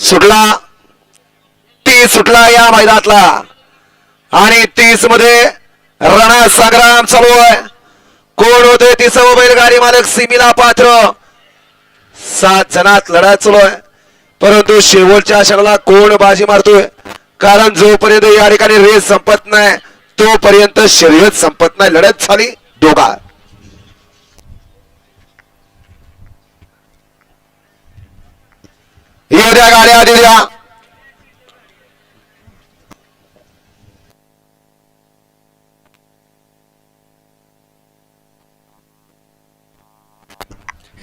सुटला. तीस सुटला या मैदानातला. आणि तीसमध्ये रणा संग्राम चालू आहे. कोण होते तिसवं बैलगाडी मालक सिमिला पात्र. सात जणात लढा चालू आहे. परंतु शेवटच्या क्षणाला कोण बाजी मारतोय? कारण जोपर्यंत या ठिकाणी रेस संपत नाही तोपर्यंत शर्यत संपत नाही. लढत झाली दोघा येऊ द्या गाड्या आधी द्या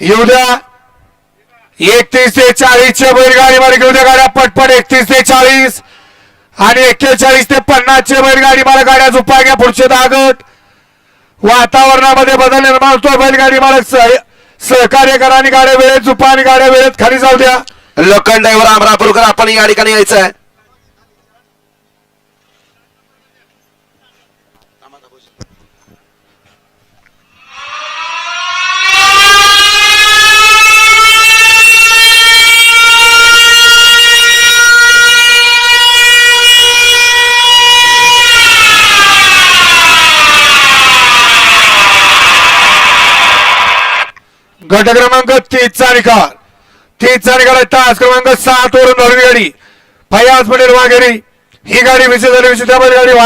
येऊ द्या. एकतीस ते चाळीसच्या बैलगाडी मालक येऊ द्या गाड्या. पटपट एकतीस ते चाळीस आणि एक्केचाळीस ते पन्नासच्या बैलगाडी मालक गाड्या झुपा घ्या पुढचे दहा गट. वातावरणामध्ये बदल निर्माण होतो बैलगाडी मालक सह- सहकार्य करा आणि गाड्या वेळेत झुपा आणि गाड्या वेळेत खाली जाऊ द्या. लोखंडेवर आमरापूरकर आपण या ठिकाणी यायचं आहे गट क्रमांक तीसचा निकाल. तीसचा गाडी तास क्रमांक सात वरून धरून गाडी. फयाज पटेल वाघेरी. ही गाडी विषय झाली विषय त्या